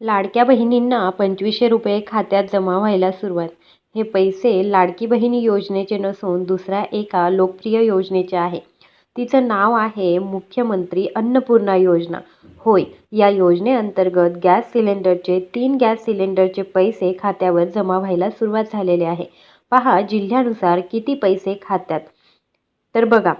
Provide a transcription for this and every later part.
लाडक्या बहिणींना पंचवीसशे रुपये खात्यात जमा व्हायला सुरुवात. हे पैसे लाडकी बहिणी योजनेचे नसून दुसऱ्या एका लोकप्रिय योजनेचे आहे. तिचं नाव आहे मुख्यमंत्री अन्नपूर्णा योजना. होय या योजनेअंतर्गत गॅस सिलेंडरचे तीन गॅस सिलेंडरचे पैसे खात्यावर जमा व्हायला सुरुवात झालेले आहे. पहा जिल्ह्यानुसार किती पैसे खात्यात. तर बघा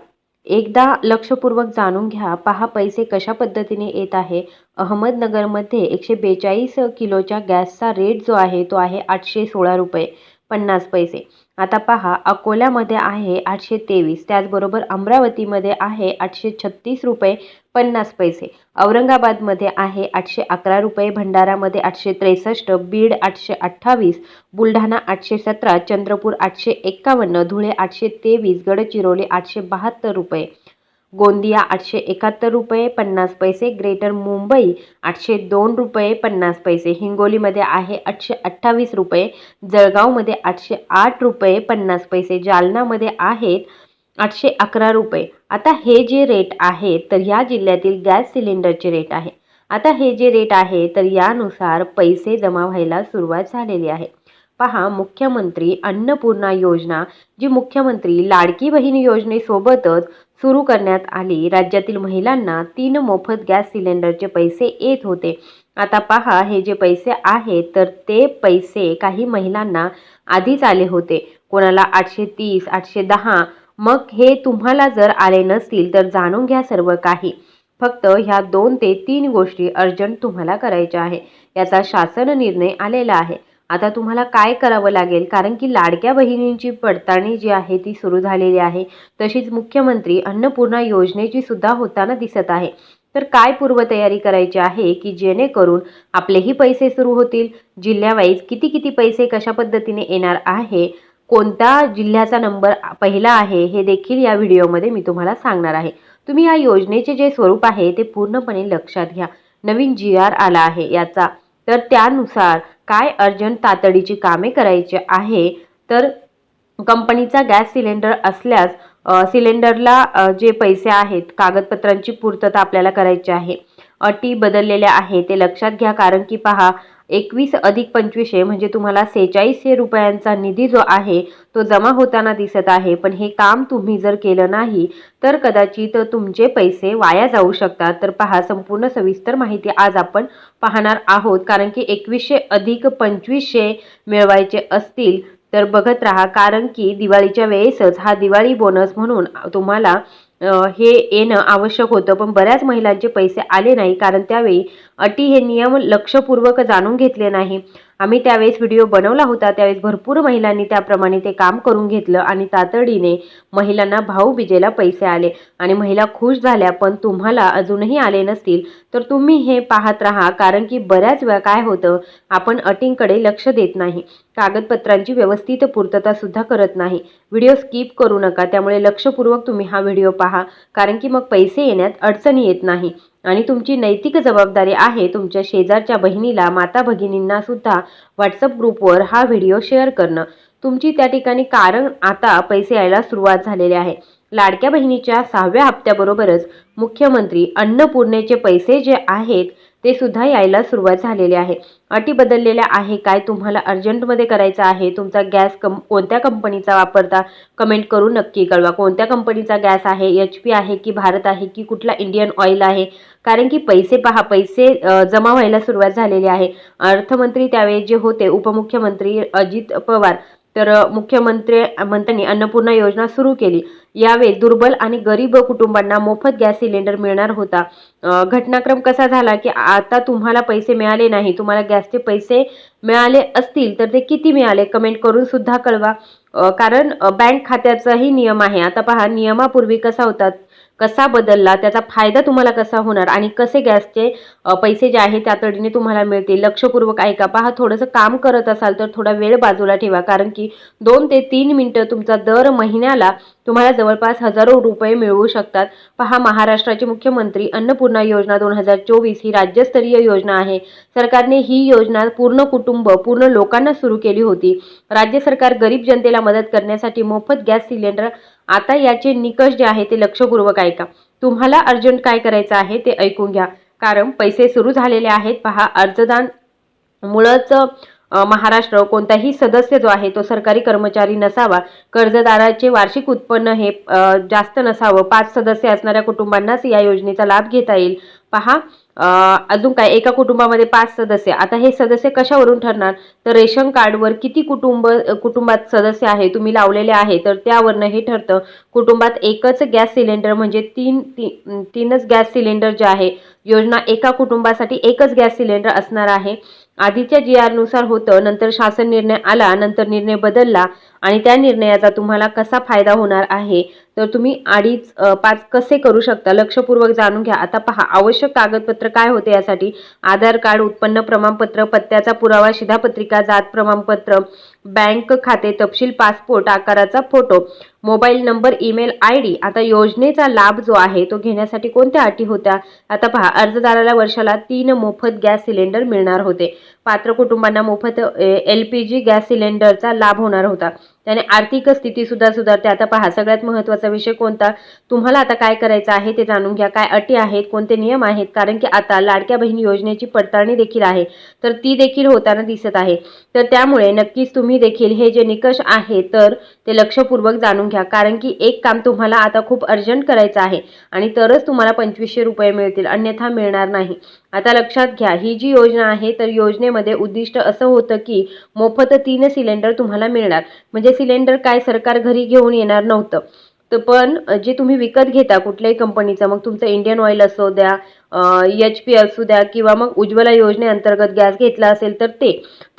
एकदा लक्षपूर्वक जाणून घ्या. पहा पैसे कशा पद्धतीने येत आहे. अहमदनगरमध्ये एकशे बेचाळीस किलोच्या गॅसचा रेट जो आहे तो आहे आठशे सोळा रुपये पन्नास पैसे. आता पहा अकोल्यामध्ये आहे आठशे तेवीस त्याचबरोबर अमरावतीमध्ये आहे आठशे छत्तीस रुपये पन्नास पैसे. औरंगाबादमध्ये आहे आठशे अकरा रुपये भंडारामध्ये आठशे त्रेसष्ट बीड आठशे अठ्ठावीस बुलढाणा आठशे सतरा चंद्रपूर आठशे एक्कावन्न धुळे आठशे तेवीस गडचिरोली आठशे बहात्तर रुपये. गोंदिया आठशे एकाहत्तर रुपये पन्नास पैसे ग्रेटर मुंबई आठशे दोन रुपये पन्नास पैसे हिंगोलीमध्ये आहे आठशे अठ्ठावीस रुपये जळगावमध्ये आठशे आठ रुपये पन्नास पैसे जालनामध्ये आहेत आठशे अकरा रुपये. आता हे जे रेट आहे तर ह्या जिल्ह्यातील गॅस सिलेंडरचे रेट आहे. आता हे जे रेट आहे तर यानुसार पैसे जमा व्हायला सुरुवात झालेली आहे. पहा मुख्यमंत्री अन्नपूर्णा योजना जी मुख्यमंत्री लाडकी बहीण योजनेसोबतच सुरू करण्यात आली. राज्यातील महिलांना तीन मोफत गॅस सिलेंडरचे पैसे येत होते. आता पहा हे जे पैसे आहेत तर ते पैसे काही महिलांना आधीच आले होते. कोणाला आठशे तीस आठशे दहा मग हे तुम्हाला जर आले नसतील तर जाणून घ्या सर्व काही. फक्त ह्या दोन ते तीन गोष्टी अर्जंट तुम्हाला करायच्या आहे. याचा शासन निर्णय आलेला आहे. आता तुम्हाला काय करावं लागेल? कारण की लाडक्या बहिणींची पडताळणी जी आहे ती सुरू झालेली आहे. तशीच मुख्यमंत्री अन्नपूर्णा योजनेची सुद्धा होताना दिसत आहे. तर काय पूर्वतयारी करायची आहे की जेणेकरून आपलेही पैसे सुरू होतील? जिल्ह्यावाईज किती किती पैसे कशा पद्धतीने येणार आहे? कोणता जिल्ह्याचा नंबर पहिला आहे? हे देखील या व्हिडिओमध्ये मी तुम्हाला सांगणार आहे. तुम्ही या योजनेचे जे स्वरूप आहे ते पूर्णपणे लक्षात घ्या. नवीन जी आर आला आहे. याचा तर त्यानुसार काय अर्जंट तातडीची कामे करायची आहे? तर कंपनीचा गॅस सिलेंडर असल्यास सिलेंडरला जे पैसे आहेत कागदपत्रांची पूर्तता आपल्याला करायची आहे. अटी बदललेल्या आहे ते लक्षात घ्या. कारण की पहा एकवीस अधिक पंचवीसशे म्हणजे तुम्हाला सेहेचाळीसशे रुपयांचा निधी जो आहे तो जमा होताना दिसत आहे. पण हे काम तुम्ही जर केलं नाही तर कदाचित तुमचे पैसे वाया जाऊ शकतात. तर पहा संपूर्ण सविस्तर माहिती आज आपण पाहणार आहोत. कारण की एकवीसशे अधिक पंचवीसशे मिळवायचे असतील तर बघत राहा. कारण की दिवाळीच्या वेळेसच हा दिवाळी बोनस म्हणून तुम्हाला हे येणं आवश्यक होतं. पण बऱ्याच महिलांचे पैसे आले नाही. कारण त्यावेळी अटी हे नियम लक्षपूर्वक जाणून घेतले नाही. आम्ही त्यावेळेस व्हिडिओ बनवला होता. त्यावेळेस भरपूर महिलांनी त्याप्रमाणे ते काम करून घेतलं आणि तातडीने महिलांना भाऊबीजेला पैसे आले. आणि महिला खुश झाल्या. पण तुम्हाला अजूनही आले नसतील. तर तुम्ही हे पाहत राहा. कारण की बऱ्याच वेळा काय होतं आपण अटींकडे लक्ष देत नाही. कागदपत्रांची व्यवस्थित पूर्तता सुद्धा करत नाही. व्हिडिओ स्किप करू नका त्यामुळे लक्षपूर्वक तुम्ही हा व्हिडिओ पहा कारण की मग पैसे येण्यात अडचणी येत नाही. आणि तुमची नैतिक जबाबदारी आहे तुमच्या शेजारच्या बहिणीला माता भगिनींना सुद्धा व्हॉट्सअप ग्रुपवर हा व्हिडिओ शेअर करणं. तुमची त्या ठिकाणी कारण आता पैसे यायला सुरुवात झालेले आहे. लाडक्या बहिणीच्या सहाव्या हप्त्याबरोबरच मुख्यमंत्री अन्नपूर्णेचे पैसे जे आहेत ते सुद्धा यायला सुरुवात झालेली आहे. अटी बदललेल्या आहे काय? तुम्हाला अर्जंटमध्ये करायचं आहे? तुमचा गॅस कम कोणत्या कंपनीचा वापरता? कमेंट करून नक्की कळवा. कोणत्या कंपनीचा गॅस आहे? एच पी आहे की भारत आहे की कुठला इंडियन ऑइल आहे? कारण की पैसे पहा पैसे जमा व्हायला सुरुवात झालेली आहे. अर्थमंत्री त्यावेळी जे होते उपमुख्यमंत्री अजित पवार. तर मुख्यमंत्री मंत्र्यांनी अन्नपूर्णा योजना सुरू केली. यावेळी दुर्बल आणि गरीब कुटुंबांना मोफत गॅस सिलेंडर मिळणार होता. घटनाक्रम कसा झाला की आता तुम्हाला पैसे मिळाले नाही तुम्हाला गॅसचे पैसे मिळाले असतील तर ते किती मिळाले? कमेंट करून सुद्धा कळवा. कारण बँक खात्याचाही नियम आहे. आता पहा नियमापूर्वी कसा होता? कसा बदलला त्याचा फायदा तुम्हाला कसा होणार आणि कसे गॅसचे पैसे जे आहे त्या तडीने तुम्हाला मिळतील? लक्षपूर्वक ऐका. पहा थोडंसं काम करत असाल तर थोडा वेळ बाजूला ठेवा. कारण की दोन ते तीन मिनटं तुमचा दर महिन्याला तुम्हाला जवळपास हजारो रुपये मिळवू शकतात. पहा महाराष्ट्राचे मुख्यमंत्री अन्नपूर्णा योजना दोन हजार चोवीस ही राज्यस्तरीय योजना आहे. सरकारने ही योजना पूर्ण कुटुंब पूर्ण लोकांना सुरू केली होती. राज्य सरकार गरीब जनतेला मदत करण्यासाठी मोफत गॅस सिलेंडर आता याचे निकष जे आहे ते लक्षपूर्वक ऐका. तुम्हाला अर्जंट काय करायचं आहे ते ऐकून घ्या. कारण पैसे सुरू झालेले आहेत. पहा अर्जदान मुळच महाराष्ट्र कोणताही सदस्य जो आहे तो सरकारी कर्मचारी नसावा. कर्जदाराचे वार्षिक उत्पन्न हे जास्त नसावं. पाच सदस्य असणाऱ्या कुटुंबांनाच या योजनेचा लाभ घेता येईल. पहा अजून काय एका कुटुंबामध्ये पाच सदस्य. आता हे सदस्य कशावरून ठरणार? तर रेशन कार्डवर किती कुटुंब कुटुंबात सदस्य आहे तुम्ही लावलेले आहे तर त्यावरनं हे ठरतं. कुटुंबात एकच गॅस सिलेंडर म्हणजे तीन ती तीनच गॅस सिलेंडर जे आहे योजना एका कुटुंबासाठी एकच गॅस सिलेंडर असणार आहे. आधीच्या जी आरनुसार होतं नंतर शासन निर्णय आला नंतर निर्णय बदलला आणि त्या निर्णयाचा तुम्हाला कसा फायदा होणार आहे? तर तुम्ही अडीच पाच कसे करू शकता? लक्षपूर्वक जाणून घ्या. आता पहा आवश्यक कागदपत्र काय होते यासाठी? आधार कार्ड उत्पन्न प्रमाणपत्र पत्त्याचा पुरावा शिधापत्रिका जात प्रमाणपत्र बँक खाते तपशील पासपोर्ट आकाराचा photo. Mobile number email I D आता योजनेचा लाभ जो आहे तो घेण्यासाठी कोणत्या अटी होत्या? आता पहा अर्जदाराला वर्षाला तीन मोफत गॅस सिलेंडर मिळणार होते. पात्र कुटुंबांना मोफत एल पी जी गॅस सिलेंडरचा लाभ होणार होता. त्याने आर्थिक स्थिती सुद्धा सुधारते. आता पहा सगळ्यात महत्त्वाचा विषय कोणता? तुम्हाला आता काय करायचं आहे ते जाणून घ्या. काय अटी आहेत कोणते नियम आहेत? कारण की आता लाडक्या बहिणी योजनेची पडताळणी देखील आहे. तर ती देखील होताना दिसत आहे. तर त्यामुळे नक्कीच तुम्ही देखील हे जे निकष आहे तर ते लक्षपूर्वक जाणून घ्या. कारण की एक काम तुम्हाला आता खूप अर्जंट करायचं आहे आणि तरच तुम्हाला पंचवीसशे रुपये मिळतील. अन्यथा मिळणार नाही. आता लक्षात घ्या ही जी योजना आहे तर योजनेमध्ये उद्दिष्ट असं होतं की मोफत तीन सिलेंडर तुम्हाला मिळणार. म्हणजे सिलेंडर काय सरकार घरी घेऊन येणार नव्हतं. तर पण जे तुम्ही विकत घेता कुठल्याही कंपनीचं मग तुमचं इंडियन ऑइल असू द्या एच पी असू द्या किंवा मग उज्ज्वला योजनेअंतर्गत गॅस घेतला असेल तर ते.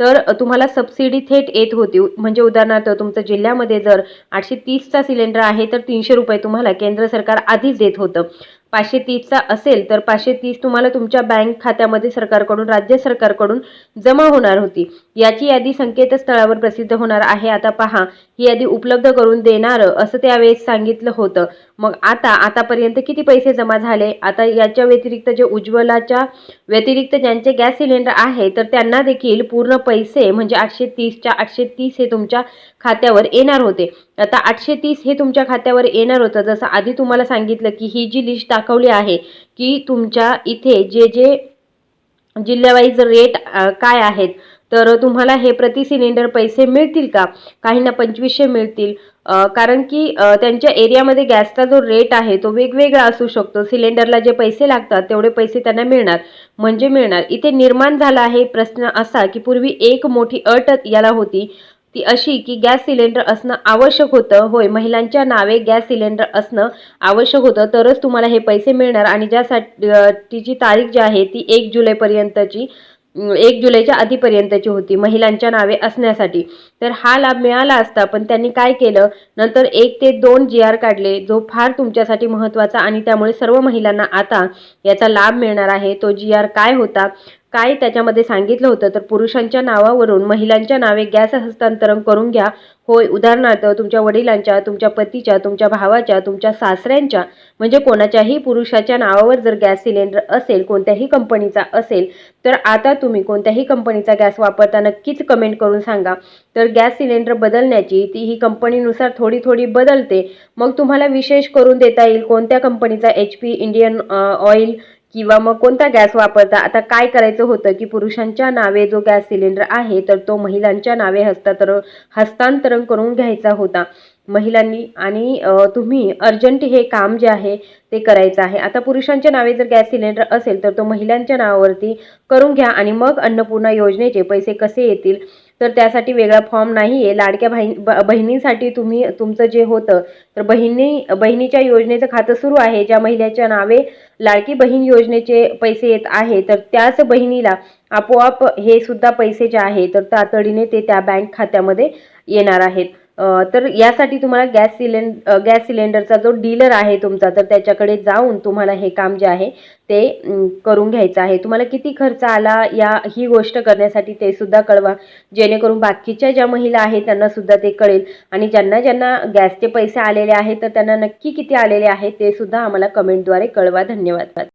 तर तुम्हाला सबसिडी थेट येत होती. म्हणजे उदाहरणार्थ तुमचं जिल्ह्यामध्ये जर आठशे तीसचा सिलेंडर आहे तर तीनशे रुपये तुम्हाला केंद्र सरकार आधीच देत होतं. पाचशे तीसचा असेल तर पाचशे तीस तुम्हाला तुमच्या बँक खात्यामध्ये सरकारकडून राज्य सरकारकडून जमा होणार होती. याची यादी संकेतस्थळावर प्रसिद्ध होणार आहे. आता पहा ही यादी उपलब्ध करून देणारं असं त्यावेळेस सांगितलं होतं. मग आता आतापर्यंत किती पैसे जमा झाले? आता याच्या व्यतिरिक्त जे उज्ज्वलाच्या व्यतिरिक्त ज्यांचे गॅस सिलेंडर आहे तर त्यांना देखील पूर्ण पैसे म्हणजे आठशे तीसच्या आठशे तीस हे तुमच्या खात्यावर येणार होते. आता आठशे तीस हे तुमच्या खात्यावर येणार होतं. जसं आधी तुम्हाला सांगितलं की ही जी लिस्ट दाखवली आहे की तुमच्या इथे जे जे जिल्ह्यावाईज रेट काय आहेत तर तुम्हाला हे प्रति सिलेंडर पैसे मिळतील का? काहींना पंचवीसशे मिळतील. कारण की त्यांच्या एरियामध्ये गॅसचा जो रेट आहे तो वेगवेगळा असू शकतो. सिलेंडरला जे पैसे लागतात तेवढे पैसे त्यांना मिळणार. म्हणजे मिळणार. इथे निर्माण झाला आहे प्रश्न असा की पूर्वी एक मोठी अट याला होती. ती अशी की गॅस सिलेंडर असणं आवश्यक होतं. होय महिलांच्या नावे गॅस सिलेंडर असणं आवश्यक होतं. तरच तुम्हाला हे पैसे मिळणार आणि ज्यासाठी तिची तारीख जी आहे ती एक जुलैपर्यंतची. एक जुलैच्या आधीपर्यंतची होती महिलांच्या नावे असण्यासाठी. तर हा लाभ मिळाला असता पण त्यांनी काय केलं? नंतर एक ते दोन जी आर काढले जो फार तुमच्यासाठी महत्त्वाचा आणि त्यामुळे सर्व महिलांना आता याचा लाभ मिळणार आहे. तो जी आर काय होता? काय त्याच्यामध्ये सांगितलं होतं? तर पुरुषांच्या नावावरून महिलांच्या नावे गॅस हस्तांतरण करून घ्या. होय उदाहरणार्थ तुमच्या वडिलांच्या तुमच्या पतीच्या तुमच्या भावाच्या तुमच्या सासऱ्यांच्या. म्हणजे कोणाच्याही पुरुषाच्या नावावर जर गॅस सिलेंडर असेल कोणत्याही कंपनीचा असेल तर आता तुम्ही कोणत्याही कंपनीचा गॅस वापरता नक्कीच कमेंट करून सांगा. तर गॅस सिलेंडर बदलण्याची ती ही कंपनीनुसार थोडी थोडी बदलते. मग तुम्हाला विशेष करून देता येईल कोणत्या कंपनीचा? एच पी इंडियन ऑइल किंवा मग कोणता गॅस वापरता? आता काय करायचं होतं की पुरुषांच्या नावे जो गॅस सिलेंडर आहे तर तो महिलांच्या नावे हस्तांतरण हस्तांतरण करून घ्यायचा होता. महिलांनी आणि तुम्ही अर्जंट हे काम जे आहे ते करायचं आहे. आता पुरुषांच्या नावे जर गॅस सिलेंडर असेल तर तो महिलांच्या नावावरती करून घ्या आणि मग अन्नपूर्णा योजनेचे पैसे कसे येतील? तर त्यासाठी वेगळा फॉर्म नाही आहे लाडक्या बहिणी ब बहिणींसाठी तुम्ही तुमचं जे होतं तर बहिणी बहिणीच्या योजनेचं खातं सुरू आहे. ज्या महिलेच्या नावे लाडकी बहीण योजनेचे पैसे येत आहे तर त्याच बहिणीला आपोआप हे सुद्धा पैसे जे आहे तर तातडीने ते त्या बँक खात्यामध्ये येणार आहेत. तर यासाठी तुम्हाला गॅस सिलेंड गॅस सिलेंडरचा जो डीलर आहे तुमचा तर त्याच्याकडे जाऊन तुम्हाला हे काम जे आहे ते करून घ्यायचं आहे. तुम्हाला किती खर्च आला या ही गोष्ट करण्यासाठी ते सुद्धा कळवा. जेणेकरून बाकीच्या ज्या महिला आहेत त्यांना सुद्धा ते कळेल. आणि ज्यांना ज्यांना गॅसचे पैसे आलेले आहेत तर त्यांना नक्की किती आलेले आहेत ते सुद्धा आम्हाला कमेंटद्वारे कळवा. धन्यवाद.